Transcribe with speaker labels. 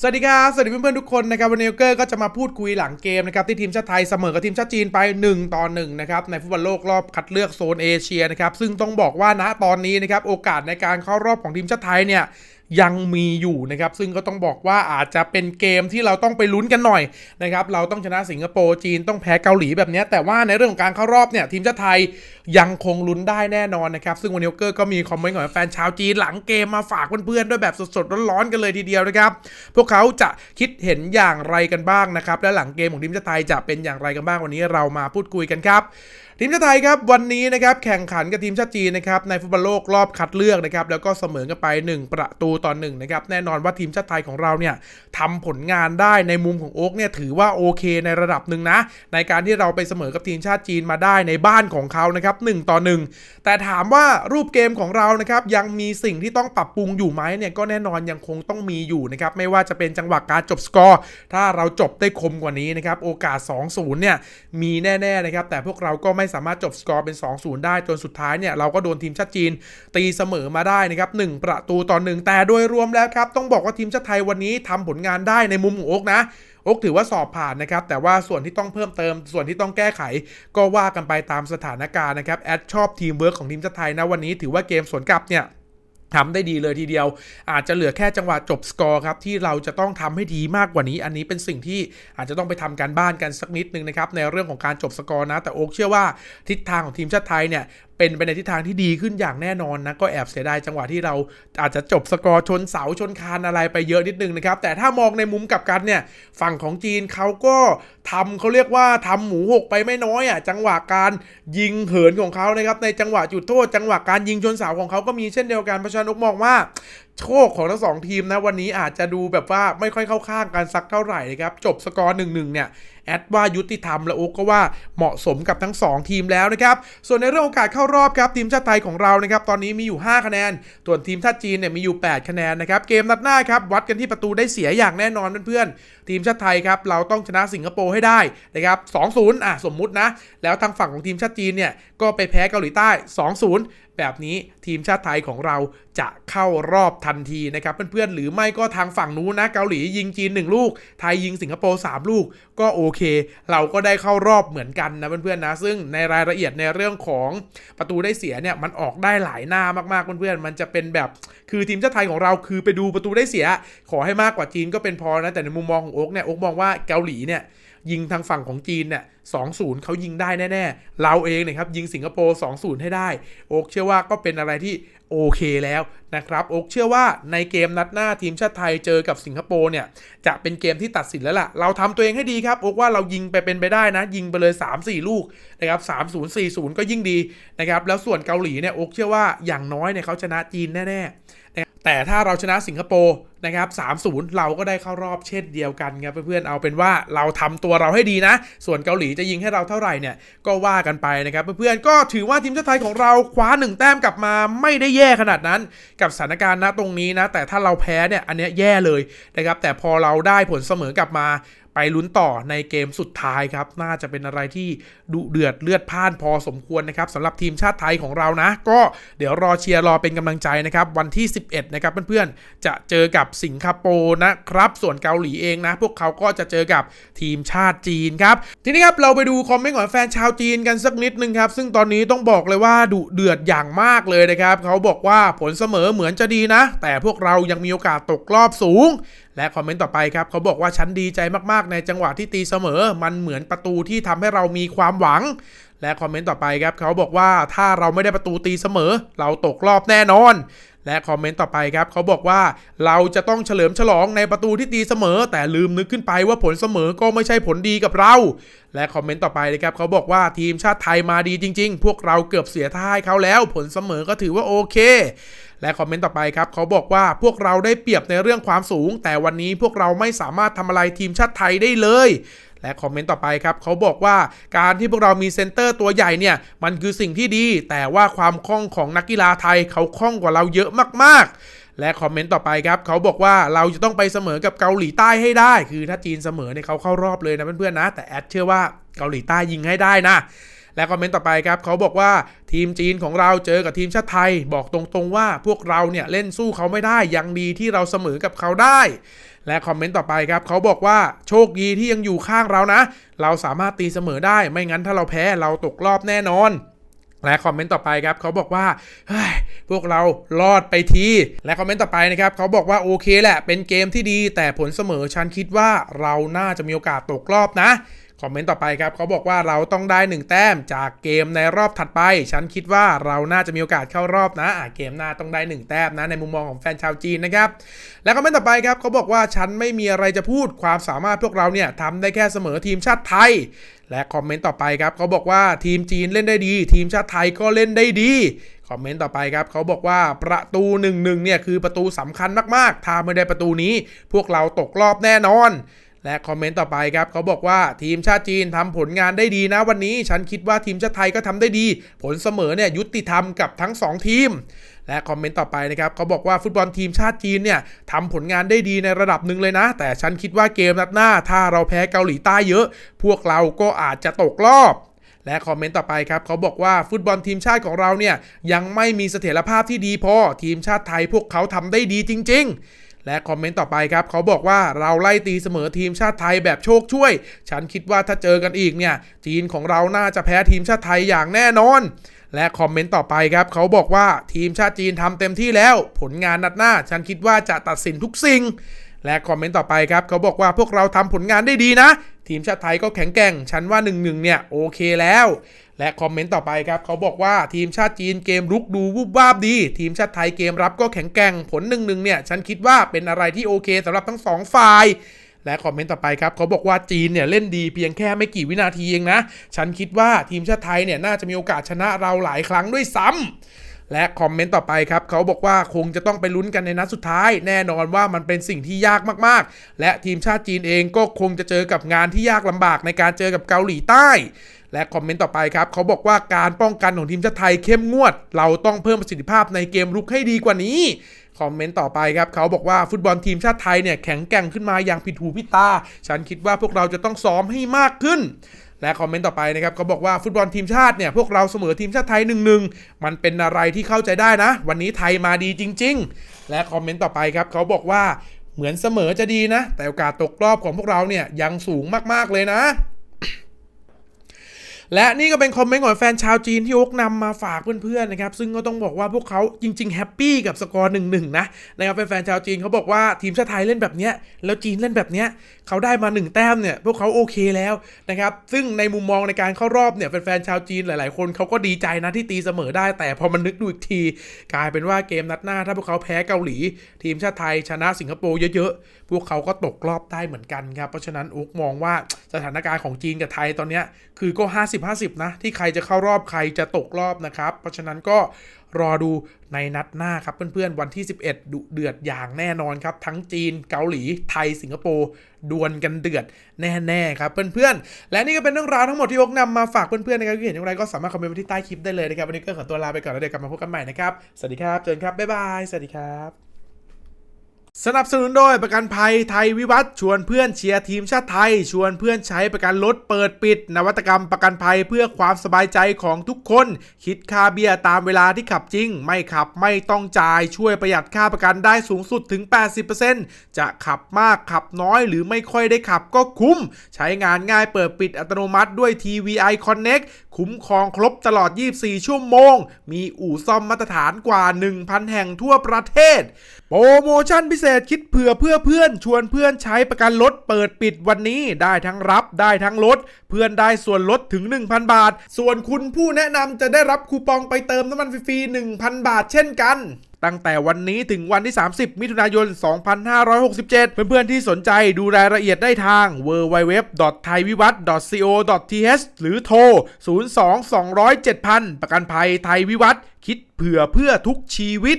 Speaker 1: สวัสดีครับ สวัสดีเพื่อนๆทุกคนนะครับวันนี้เกอร์ก็จะมาพูดคุยหลังเกมนะครับที่ทีมชาติไทยเสมอกับทีมชาติจีนไป 1 ต่อ1นะครับในฟุตบอลโลกรอบคัดเลือกโซนเอเชียนะครับซึ่งต้องบอกว่าณตอนนี้นะครับโอกาสในการเข้ารอบของทีมชาติไทยเนี่ย ยังมีอยู่นะครับ ซึ่งก็ต้องบอกว่าอาจจะเป็นเกมที่เราต้องไปลุ้นกันหน่อยนะครับ เราต้องชนะสิงคโปร์จีนต้องแพ้เกาหลีแบบนี้ แต่ว่าในเรื่องของการเข้ารอบเนี่ยทีมชาติไทยยังคงลุ้นได้แน่นอนนะครับ ซึ่งวันนี้เกอร์ก็มีคอมเมนต์ของแฟนชาวจีนหลังเกมมาฝากเพื่อนๆด้วยแบบสดๆร้อนๆกันเลยทีเดียวนะครับ พวกเขาจะคิดเห็นอย่างไรกันบ้างนะครับ และหลังเกมของทีมชาติไทยจะเป็นอย่างไรกันบ้างวันนี้เรามาพูดคุยกันครับทีมชาติไทยครับวันนี้นะครับแข่งขันกับทีมชาติจีนนะครับในฟุตบอลโลกรอบคัดเลือกนะครับแล้วก็เสมอกันไป 1 ประตูต่อหนึ่งนะครับแน่นอนว่าทีมชาติไทยของเราเนี่ยทำผลงานได้ในมุมของโอ๊กเนี่ยถือว่าโอเคในระดับหนึ่งนะ ในการที่เราไปเสมอกับทีมชาติจีนมาได้ในบ้านของเขานะครับ1ต่อ 1 แต่ถามว่ารูปเกมของเรานะครับยังมีสิ่งที่ต้องปรับปรุงอยู่ไหมเนี่ยก็แน่นอนยังคงต้องมีอยู่นะครับไม่ว่าจะเป็นจังหวะการจบสกอร์ถ้าเราจบได้คมกว่านี้นะครับโอกาส 2-0เนี่ยมีแน่ๆนะครับแต่พวกเราก็ไม่สามารถจบสกอร์เป็น 2-0 ได้จนสุดท้ายเนี่ยเราก็โดนทีมชาติจีนตีเสมอมาได้นะครับ1ประตูต่อหนึ่งแต่โดยรวมแล้วครับ ต้องบอกว่าทีมชาติไทยวันนี้ทำผลงานได้ในมุมของโอ๊กนะโอ๊กถือว่าสอบผ่านนะครับ แต่ว่าส่วนที่ต้องเพิ่มเติม ส่วนที่ต้องแก้ไข ก็ว่ากันไปตามสถานการณ์นะครับ แอดชอบทีมเวิร์กของทีมชาติไทยนะวันนี้ถือว่าเกมสวนกลับเนี่ยทำได้ดีเลยทีเดียว อาจจะเหลือแค่จังหวะจบสกอร์ครับ ที่เราจะต้องทำให้ดีมากกว่านี้ อันนี้เป็นสิ่งที่อาจจะต้องไปทำการบ้านกันสักนิดนึงนะครับ ในเรื่องของการจบสกอร์นะ แต่โอ๊กเชื่อว่าทิศทางของทีมชาติไทยเนี่ย เป็นไปในทิศทางที่ดีขึ้นอย่างแน่นอนนะก็แอบเสียดายจังหวะที่เราอาจจะจบสกอร์ชนเสาชนคานอะไรไปเยอะนิดนึงนะครับแต่ถ้ามองในมุมกลับกันเนี่ยฝั่งของจีนเขาก็ทำเขาเรียกว่าทำหมูหกไปไม่น้อยอะจังหวะการยิงเหินของเขานะครับในจังหวะจุดโทษ จังหวะการยิงชนเสาของเขาก็มีเช่นเดียวกันเพราะฉะนั้นนกมองว่าโชคของทั้งสองทีมนะวันนี้อาจจะดูแบบว่าไม่ค่อยเข้าข้างกันสักเท่าไหร่นะครับจบสกอร์หนึ่งหนึ่งเนี่ยแอดว่ายุติธรรมและโอ๊กก็ว่าเหมาะสมกับทั้ง 2 ทีมแล้วนะครับ ส่วนในเรื่องโอกาสเข้ารอบครับทีมชาติไทยของเรานะครับตอนนี้มีอยู่ 5 คะแนน ส่วนทีมชาติจีนเนี่ยมีอยู่ 8 คะแนนนะครับ เกมนัดหน้าครับวัดกันที่ประตูได้เสียอย่างแน่นอนเพื่อนๆทีมชาติไทยครับเราต้องชนะสิงคโปร์ให้ได้นะครับ2-0อะสมมุตินะ แล้วทางฝั่งของทีมชาติจีนเนี่ยก็ไปแพ้เกาหลีใต้ 2-0แบบนี้ทีมชาติไทยของเราจะเข้ารอบทันทีนะครับเพื่อนๆหรือไม่ก็ทางฝั่งนู้นนะเกาหลียิงจีน 1 ลูก ไทยยิงสิงคโปร์3ลูก ก็โอเค เราก็ได้เข้ารอบเหมือนกันนะเพื่อนๆนะ ซึ่งในรายละเอียดในเรื่องของประตูได้เสียเนี่ยมันออกได้หลายหน้ามากๆเพื่อนๆมันจะเป็นแบบคือทีมชาติไทยของเราคือไปดูประตูได้เสีย ขอให้มากกว่าจีนก็เป็นพอนะแต่ในมุมมองของโอ๊กเนี่ยโอ๊กมองว่าเกาหลีเนี่ย ยิงทางฝั่งของจีนเนี่ย2-0เขายิงได้แน่ๆ เราเองเนี่ยครับยิงสิงคโปร์2-0ให้ได้ โอ๊กเชื่อว่าก็เป็นอะไรที่โอเคแล้วนะครับโอ๊กเชื่อว่าในเกมนัดหน้าทีมชาติไทยเจอกับสิงคโปร์เนี่ยจะเป็นเกมที่ตัดสินแล้วล่ะ เราทำตัวเองให้ดีครับโอ๊กว่าเรายิงไปเป็นไปได้นะ ยิงไปเลย 3-4 ลูกนะครับ3-0 4-0ก็ยิ่งดีนะครับแล้วส่วนเกาหลีเนี่ยโอ๊กเชื่อว่าอย่างน้อยเนี่ยเขาชนะจีนแน่ๆ แต่ถ้าเราชนะสิงคโปร์นะครับ3-0 เราก็ได้เข้ารอบเช่นเดียวกันครับเพื่อนๆ เอาเป็นว่าเราทำตัวเราให้ดีนะ ส่วนเกาหลีจะยิงให้เราเท่าไหร่เนี่ยก็ว่ากันไปนะครับเพื่อนๆ ก็ถือว่าทีมชาติไทยของเราคว้า 1 แต้มกลับมาไม่ได้แย่ขนาดนั้น กับสถานการณ์ณตรงนี้นะ แต่ถ้าเราแพ้เนี่ยอันเนี้ยแย่เลยนะครับแต่พอเราได้ผลเสมอกลับมา ไปลุ้นต่อในเกมสุดท้ายครับ น่าจะเป็นอะไรที่ดุเดือดเลือดพ่านพอสมควรนะครับสำหรับทีมชาติไทยของเรานะ ก็เดี๋ยวรอเชียร์รอเป็นกำลังใจนะครับ วันที่ 11 นะครับเพื่อนๆ จะเจอกับสิงคโปร์นะครับ ส่วนเกาหลีเองนะ พวกเขาก็จะเจอกับทีมชาติจีนครับ ทีนี้ครับเราไปดูคอมเมนต์ของแฟนชาวจีนกันสักนิดนึงครับ ซึ่งตอนนี้ต้องบอกเลยว่าดุเดือดอย่างมากเลยนะครับเขาบอกว่าผลเสมอเหมือนจะดีนะ แต่พวกเรายังมีโอกาสตกรอบสูง และคอมเมนต์ต่อไปครับเขาบอกว่าฉันดีใจมากๆในจังหวะที่ตีเสมอ มันเหมือนประตูที่ทำให้เรามีความหวัง และคอมเมนต์ต่อไปครับเขาบอกว่าถ้าเราไม่ได้ประตูตีเสมอ เราตกรอบแน่นอน และคอมเมนต์ต่อไปครับเขาบอกว่าเราจะต้องเฉลิมฉลองในประตูที่ตีเสมอ แต่ลืมนึกขึ้นไปว่าผลเสมอก็ไม่ใช่ผลดีกับเรา และคอมเมนต์ต่อไปนะครับเขาบอกว่าทีมชาติไทยมาดีจริง ๆ พวกเราเกือบเสียท่าให้เขาแล้ว ผลเสมอก็ถือว่าโอเค และคอมเมนต์ต่อไปครับเขาบอกว่าพวกเราได้เปรียบในเรื่องความสูง แต่วันนี้พวกเราไม่สามารถทำอะไรทีมชาติไทยได้เลยและคอมเมนต์ต่อไปครับเขาบอกว่าการที่พวกเรามีเซนเตอร์ตัวใหญ่เนี่ย มันคือสิ่งที่ดี แต่ว่าความคล่องของนักกีฬาไทยเขาคล่องกว่าเราเยอะมากๆ และคอมเมนต์ต่อไปครับเขาบอกว่าเราจะต้องไปเสมอกับเกาหลีใต้ให้ได้ คือถ้าจีนเสมอเนี่ยเขาเข้ารอบเลยนะเพื่อนๆนะ แต่แอดเชื่อว่าเกาหลีใต้ยิงให้ได้นะ และคอมเมนต์ต่อไปครับเขาบอกว่าทีมจีนของเราเจอกับทีมชาติไทย บอกตรงๆว่าพวกเราเนี่ยเล่นสู้เขาไม่ได้ยังดีที่เราเสมอกับเขาได้และคอมเมนต์ต่อไปครับเขาบอกว่าโชคดีที่ยังอยู่ข้างเรานะ เราสามารถตีเสมอได้ไม่งั้นถ้าเราแพ้เราตกรอบแน่นอน และคอมเมนต์ต่อไปครับเขาบอกว่าเฮ้ยพวกเรารอดไปที และคอมเมนต์ต่อไปนะครับเขาบอกว่าโอเคแหละเป็นเกมที่ดี แต่ผลเสมอฉันคิดว่าเราน่าจะมีโอกาสตกรอบนะ คอมเมนต์ต่อไปครับเขาบอกว่าเราต้องได้ 1 แต้มจากเกมในรอบถัดไป ฉันคิดว่าเราน่าจะมีโอกาสเข้ารอบนะอะเกมหน้าต้องได้ 1 แต้มนะในมุมมองของแฟนชาวจีนนะครับ แล้วคอมเมนต์ต่อไปครับเขาบอกว่าฉันไม่มีอะไรจะพูดความสามารถพวกเราเนี่ยทำได้แค่เสมอทีมชาติไทย และคอมเมนต์ต่อไปครับเขาบอกว่าทีมจีนเล่นได้ดี ทีมชาติไทยก็เล่นได้ดีคอมเมนต์ต่อไปครับเขาบอกว่าประตู1นึเนี่ยคือประตูสำคัญมากๆถ้าไม่ได้ประตูนี้ พวกเราตกรอบแน่นอน และคอมเมนต์ต่อไปครับเขาบอกว่าทีมชาติจีนทำผลงานได้ดีนะวันนี้ ฉันคิดว่าทีมชาติไทยก็ทำได้ดี ผลเสมอเนี่ยยุติธรรมกับทั้ง 2 ทีม และคอมเมนต์ต่อไปนะครับเขาบอกว่าฟุตบอลทีมชาติจีนเนี่ยทำผลงานได้ดีในระดับหนึ่งเลยนะ แต่ฉันคิดว่าเกมนัดหน้า ถ้าเราแพ้เกาหลีใต้เยอะ พวกเราก็อาจจะตกรอบและคอมเมนต์ต่อไปครับเขาบอกว่าฟุตบอลทีมชาติของเราเนี่ยยังไม่มีเสถียรภาพที่ดีพอทีมชาติไทยพวกเขาทำได้ดีจริง ๆ และคอมเมนต์ต่อไปครับเขาบอกว่าเราไล่ตีเสมอทีมชาติไทยแบบโชคช่วย ฉันคิดว่าถ้าเจอกันอีกเนี่ย จีนของเราน่าจะแพ้ทีมชาติไทยอย่างแน่นอน และคอมเมนต์ต่อไปครับเขาบอกว่าทีมชาติจีนทำเต็มที่แล้ว ผลงานนัดหน้า ฉันคิดว่าจะตัดสินทุกสิ่ง และคอมเมนต์ต่อไปครับเขาบอกว่าพวกเราทำผลงานได้ดีนะ ทีมชาติไทยก็แข็งแกร่งฉันว่า1นึเนี่ยโอเคแล้ว และคอมเมนต์ต่อไปครับเขาบอกว่าทีมชาติจีนเกมรุกดูวุบวาบดี ทีมชาติไทยเกมรับก็แข็งแกร่งผล1นึเนี่ยฉันคิดว่าเป็นอะไรที่โอเคสำหรับทั้งสองฝ่ายและคอมเมนต์ต่อไปครับเขาบอกว่าจีนเนี่ยเล่นดีเพียงแค่ไม่กี่วินาทีเองนะ ฉันคิดว่าทีมชาติไทยเนี่ยน่าจะมีโอกาสชนะเราหลายครั้งด้วยซ้ำ และคอมเมนต์ต่อไปครับเขาบอกว่าคงจะต้องไปลุ้นกันในนัดสุดท้าย แน่นอนว่ามันเป็นสิ่งที่ยากมากๆ และทีมชาติจีนเองก็คงจะเจอกับงานที่ยากลำบากในการเจอกับเกาหลีใต้ และคอมเมนต์ต่อไปครับเขาบอกว่าการป้องกันของทีมชาติไทยเข้มงวด เราต้องเพิ่มประสิทธิภาพในเกมรุกให้ดีกว่านี้คอมเมนต์ต่อไปครับเขาบอกว่าฟุตบอลทีมชาติไทยเนี่ยแข็งแกร่งขึ้นมาอย่างผิดหูผิดตา ฉันคิดว่าพวกเราจะต้องซ้อมให้มากขึ้น และคอมเมนต์ต่อไปนะครับเขาบอกว่าฟุตบอลทีมชาติเนี่ยพวกเราเสมอทีมชาติไทยหนึ่งหนึ่งมันเป็นอะไรที่เข้าใจได้นะ วันนี้ไทยมาดีจริง ๆ และคอมเมนต์ต่อไปครับเขาบอกว่าเหมือนเสมอจะดีนะ แต่โอกาสตกรอบของพวกเราเนี่ยยังสูงมากๆเลยนะ และนี่ก็เป็นคอมเมนต์ของแฟนชาวจีนที่โอ๊กนำมาฝากเพื่อนๆนะครับซึ่งก็ต้องบอกว่าพวกเขาจริงๆแฮปปี้กับสกอร์หนึ่งหนึ่งนะนะครับแฟนๆชาวจีนเขาบอกว่าทีมชาติไทยเล่นแบบเนี้ยแล้วจีนเล่นแบบเนี้ยเขาได้มา 1 แต้มเนี่ยพวกเขาโอเคแล้วนะครับซึ่งในมุมมองในการเข้ารอบเนี่ยแฟนๆชาวจีนหลายๆ คนเขาก็ดีใจนะที่ตีเสมอได้ แต่พอมันนึกดูอีกที กลายเป็นว่าเกมนัดหน้า ถ้าพวกเขาแพ้เกาหลี ทีมชาติไทยชนะสิงคโปร์เยอะๆพวกเขาก็ตกรอบได้เหมือนกันครับเพราะฉะนั้นอุกมองว่าสถานการณ์ของจีนกับไทยตอนเนี้ยคือก็50-50 นะ ที่ใครจะเข้ารอบใครจะตกรอบนะครับ เพราะฉะนั้นก็รอดูในนัดหน้าครับ เพื่อนๆ วันที่ 11 ดุเดือดอย่างแน่นอนครับ ทั้งจีนเกาหลีไทยสิงคโปร์ดวลกันเดือดแน่ๆครับเพื่อนๆ และนี่ก็เป็นเรื่องราวทั้งหมดที่ยกนำมาฝากเพื่อนๆนะครับที่เห็นอย่างไรก็สามารถคอมเมนต์ที่ใต้คลิปได้เลยนะครับวันนี้ก็ขอตัวลาไปก่อนแล้วเดี๋ยวกลับมาพบกันใหม่นะครับสวัสดีครับเจนครับบ๊ายบายสวัสดีครับ สนับสนุนโดยประกันภัยไทยวิวัฒน์ชวนเพื่อนเชียร์ทีมชาติไทย ชวนเพื่อนใช้ประกันรถเปิดปิด นวัตกรรมประกันภัยเพื่อความสบายใจของทุกคน คิดค่าเบี้ยตามเวลาที่ขับจริง ไม่ขับไม่ต้องจ่ายช่วยประหยัดค่าประกันได้สูงสุดถึง 80%จะขับมากขับน้อยหรือไม่ค่อยได้ขับก็คุ้ม ใช้งานง่ายเปิดปิดอัตโนมัติด้วย TVI Connect คุ้มครองครบตลอด 24 ชั่วโมง มีอู่ซ่อมมาตรฐานกว่า 1,000 แห่งทั่วประเทศ โปรโมชั่นพิเศษคิดเผื่อเพื่อเพื่อนชวนเพื่อนใช้ประกันรถเปิดปิดวันนี้ได้ทั้งรับได้ทั้งลด เพื่อนได้ส่วนลดถึง 1,000 บาท ส่วนคุณผู้แนะนำจะได้รับคูปองไปเติมน้ำมันฟรีๆ1,000 บาทเช่นกันตั้งแต่วันนี้ถึงวันที่ 30 มิถุนายน 2567 เพื่อนๆที่สนใจดูรายละเอียดได้ทาง www.thaivivat.co.th หรือโทร 02 200 7000 ประกันภัยไทยวิวัฒน์คิดเผื่อเพื่อทุกชีวิต